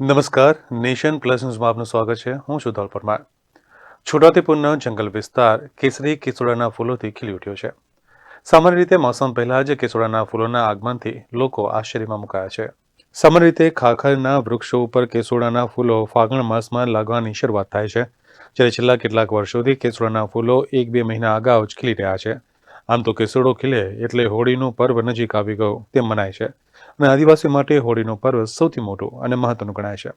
નમસ્કાર. Nation plus ન્યૂઝમાં આપનું સ્વાગત છે. હું છું ધોલ પરમાર. છોટાઉદેપુરનો જંગલ વિસ્તાર કેસરી કેસુડાના ફૂલોથી ખીલી ઉઠ્યો છે. સામાન્ય રીતે મોસમ પહેલા જ કેસુડાના ફૂલોના આગમનથી લોકો આશ્ચર્યમાં મુકાયા છે. સામાન્ય રીતે ખાખરના વૃક્ષો ઉપર કેસુડાના ફૂલો ફાગણ માસમાં લાગવાની શરૂઆત થાય છે. જ્યારે છેલ્લા કેટલાક વર્ષોથી કેસુડાના ફૂલો એક બે મહિના અગાઉ જ ખીલી રહ્યા છે. આમ તો કેસડો ખીલે એટલે હોળીનું પર્વ નજીક આવી ગયું તેમ મનાય છે. અને આદિવાસીઓ માટે હોળીનું પર્વ સૌથી મોટું અને મહત્વનું ગણાય છે.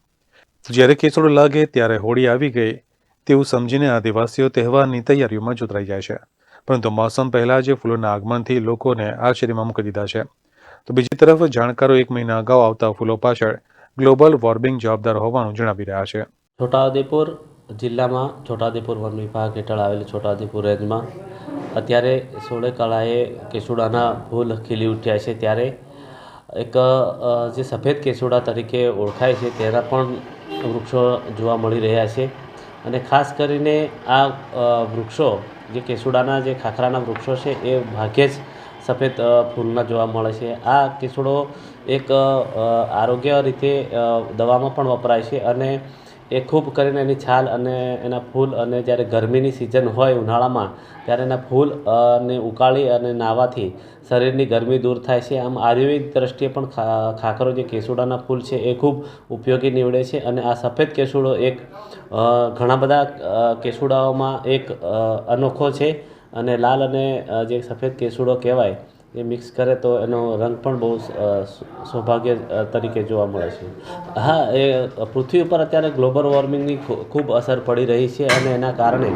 જ્યારે કેસડો લાગે ત્યારે હોળી આવી ગઈ તેવું સમજીને આદિવાસીઓ તહેવારની તૈયારીઓમાં જોતરાઈ જાય છે. પરંતુ મોસમ પહેલાં જ ફૂલોના આગમનથી લોકોને આશ્ચર્યમાં મૂકી દીધા છે. તો બીજી તરફ જાણકારો એક મહિના અગાઉ આવતા ફૂલો પાછળ ગ્લોબલ વોર્મિંગ જવાબદાર હોવાનું જણાવી રહ્યા છે. છોટાઉદેપુર જિલ્લામાં છોટાઉદેપુર વન વિભાગ હેઠળ આવેલી છોટાઉદેપુર રેન્જમાં અત્યારે સોળે કળાએ કેસુડાના ફૂલ ખીલી ઉઠ્યા છે ત્યારે એક જે સફેદ કેસુડા તરીકે ઓળખાય છે તેના પણ વૃક્ષો જોવા મળી રહ્યા છે. અને ખાસ કરીને આ વૃક્ષો, જે કેસુડાના જે ખાખરાના વૃક્ષો છે એ ભાગ્યે જ સફેદ ફૂલના જોવા મળે છે. આ કેસુડો એક આરોગ્ય રીતે દવામાં પણ વપરાય છે અને એ ખૂબ કરીને એની છાલ અને એના ફૂલ અને જ્યારે ગરમીની સિઝન હોય ઉનાળામાં, ત્યારે એના ફૂલ ને ઉકાળી અને નાહવાથી શરીરની ગરમી દૂર થાય છે. આમ આયુર્વેદ દ્રષ્ટિએ પણ ખાખરો જે કેસુડાના ફૂલ છે એ ખૂબ ઉપયોગી નીવડે છે અને આ સફેદ કેસુડો એક ઘણા બધા કેસુડાઓમાં એક અનોખો છે અને લાલ અને જે સફેદ કેસુડો કહેવાય એ મિક્સ કરે તો એનો રંગ પણ બહુ સૌભાગ્ય તરીકે જોવા મળે છે. હા, એ પૃથ્વી ઉપર અત્યારે ગ્લોબલ વોર્મિંગની ખૂબ અસર પડી રહી છે અને એના કારણે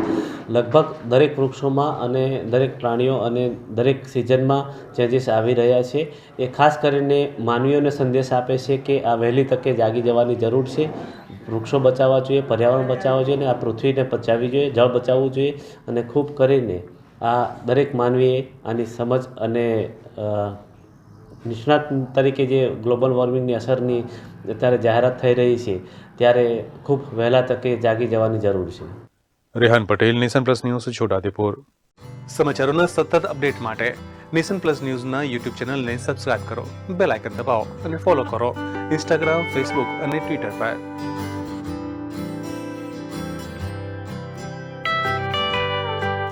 લગભગ દરેક વૃક્ષોમાં અને દરેક પ્રાણીઓ અને દરેક સિઝનમાં ચેન્જીસ આવી રહ્યા છે. એ ખાસ કરીને માનવીઓને સંદેશ આપે છે કે આ વહેલી તકે જાગી જવાની જરૂર છે. વૃક્ષો બચાવવા જોઈએ, પર્યાવરણ બચાવવા જોઈએ અને આ પૃથ્વીને બચાવવી જોઈએ, જળ બચાવવું જોઈએ અને ખૂબ કરીને આ દરેક માનવીએ આની સમજ અને નિષ્ણાત તરીકે જે ગ્લોબલ વોર્મિંગની અસરની અત્યારે જાહેરાત થઈ રહી છે ત્યારે ખૂબ વહેલા તકે જાગી જવાની જરૂર છે. Rehan Patel Nation Plus News Chhotaudepur. સમાચારોના સતત અપડેટ માટે નેશન પ્લસ ન્યૂઝના યુટ્યુબ ચેનલને સબસ્ક્રાઇબ કરો બેલ આઇકન દબાવો અને ફોલો કરો ઇન્સ્ટાગ્રામ ફેસબુક અને ટ્વિટર પર.